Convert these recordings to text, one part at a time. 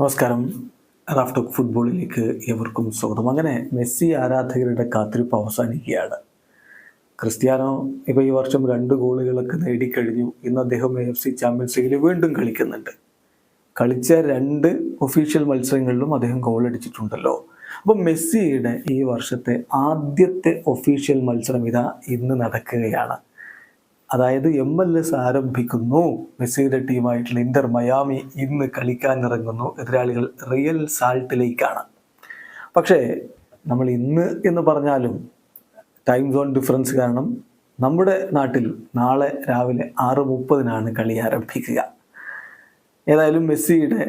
നമസ്കാരം. റാഫ്റ്റോക്ക് ഫുട്ബോളിലേക്ക് ഏവർക്കും സ്വാഗതം. അങ്ങനെ മെസ്സി ആരാധകരുടെ കാത്തിരിപ്പ് അവസാനിക്കുകയാണ്. ക്രിസ്ത്യാനോ ഇപ്പോൾ ഈ വർഷം രണ്ട് ഗോളുകളൊക്കെ നേടിക്കഴിഞ്ഞു. ഇന്ന് അദ്ദേഹം എ എഫ് സി ചാമ്പ്യൻസ് ലീഗിൽ വീണ്ടും കളിക്കുന്നുണ്ട്. കളിച്ച രണ്ട് ഒഫീഷ്യൽ മത്സരങ്ങളിലും അദ്ദേഹം ഗോളടിച്ചിട്ടുണ്ടല്ലോ അപ്പം മെസ്സിയുടെ ഈ വർഷത്തെ ആദ്യത്തെ ഒഫീഷ്യൽ മത്സരം ഇതാ ഇന്ന് നടക്കുകയാണ്. അതായത് എം എൽ എസ് ആരംഭിക്കുന്നു. മെസ്സിയുടെ ടീമായിട്ടുള്ള ഇന്റർ മയാമി ഇന്ന് കളിക്കാൻ ഇറങ്ങുന്നു എതിരാളികൾ റിയൽ സാൾട്ടിലേക്കാണ് പക്ഷേ നമ്മൾ ഇന്ന് എന്ന് പറഞ്ഞാലും ടൈം സോൺ ഡിഫറൻസ് കാരണം നമ്മുടെ നാട്ടിൽ നാളെ രാവിലെ ആറ് മുപ്പതിനാണ് കളി ആരംഭിക്കുക. ഏതായാലും മെസ്സിയുടെ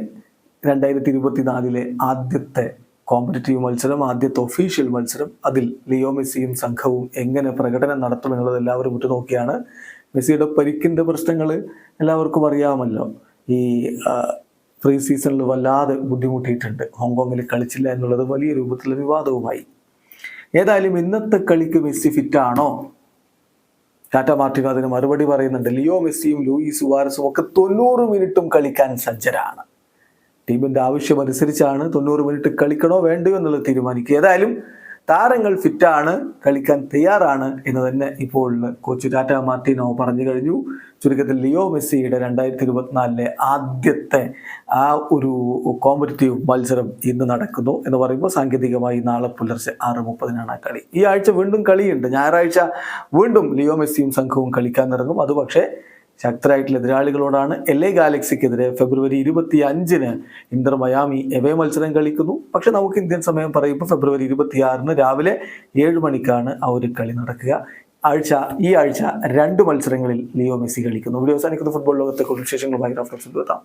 രണ്ടായിരത്തി ഇരുപത്തിനാലിലെ ആദ്യത്തെ കോമ്പറ്റീവ് മത്സരം ആദ്യത്തെ ഒഫീഷ്യൽ മത്സരം അതിൽ ലിയോ മെസ്സിയും സംഘവും എങ്ങനെ പ്രകടനം നടത്തുമെന്നുള്ളത് എല്ലാവരും ഉറ്റുനോക്കിയാണ്. മെസ്സിയുടെ പരിക്കിന്റെ പ്രശ്നങ്ങൾ എല്ലാവർക്കും അറിയാമല്ലോ. ഈ പ്രീ സീസണിൽ വല്ലാതെ ബുദ്ധിമുട്ടിയിട്ടുണ്ട്. ഹോങ്കോങ്ങിൽ കളിച്ചില്ല എന്നുള്ളത് വലിയ രൂപത്തിലുള്ള വിവാദവുമായി. ഏതായാലും ഇന്നത്തെ കളിക്ക് മെസ്സി ഫിറ്റാണോ ടാറ്റ മാർട്ടിനോ അതിന് മറുപടി പറയുന്നുണ്ട്. ലിയോ മെസ്സിയും ലൂയി സുവാരസും ഒക്കെ തൊണ്ണൂറ് മിനിറ്റും കളിക്കാൻ സജ്ജരാണ്. ടീമിന്റെ ആവശ്യമനുസരിച്ചാണ് തൊണ്ണൂറ് മിനിറ്റ് കളിക്കണോ വേണ്ടയോ എന്നുള്ളത് തീരുമാനിക്കുക. ഏതായാലും താരങ്ങൾ ഫിറ്റാണ് കളിക്കാൻ തയ്യാറാണ് എന്ന് തന്നെ ഇപ്പോൾ കോച്ച് ടാറ്റ മാർട്ടിനോ പറഞ്ഞു കഴിഞ്ഞു. ചുരുക്കത്തിൽ ലിയോ മെസ്സിയുടെ രണ്ടായിരത്തി ഇരുപത്തിനാലിലെ ആദ്യത്തെ ആ ഒരു കോമ്പറ്റീവ് മത്സരം ഇന്ന് നടക്കുന്നു എന്ന് പറയുമ്പോൾ സാങ്കേതികമായി നാളെ പുലർച്ചെ ആറ് മുപ്പതിനാണ് ആ കളി. ഈ ആഴ്ച വീണ്ടും കളിയുണ്ട്. ഞായറാഴ്ച വീണ്ടും ലിയോ മെസ്സിയും സംഘവും കളിക്കാൻ ഇറങ്ങും. അത് പക്ഷേ ശക്തരായിട്ടുള്ള എതിരാളികളോടാണ് എൽ എ ഗാലക്സിക്കെതിരെ ഫെബ്രുവരി ഇരുപത്തി അഞ്ചിന് ഇന്റർ മയാമി എവേ മത്സരം കളിക്കുന്നു. പക്ഷെ നമുക്ക് ഇന്ത്യൻ സമയം പറയുമ്പോൾ ഫെബ്രുവരി ഇരുപത്തിയാറിന് രാവിലെ ഏഴ് മണിക്കാണ് ആ ഒരു കളി നടക്കുക. ആഴ്ച ഈ ആഴ്ച രണ്ട് മത്സരങ്ങളിൽ ലിയോ മെസ്സി കളിക്കുന്നു. വീഡിയോ അവസാനിക്കുന്ന ഫുട്ബോൾ ലോകത്തെ കുറിച്ച് റഫറൻസ് എത്താം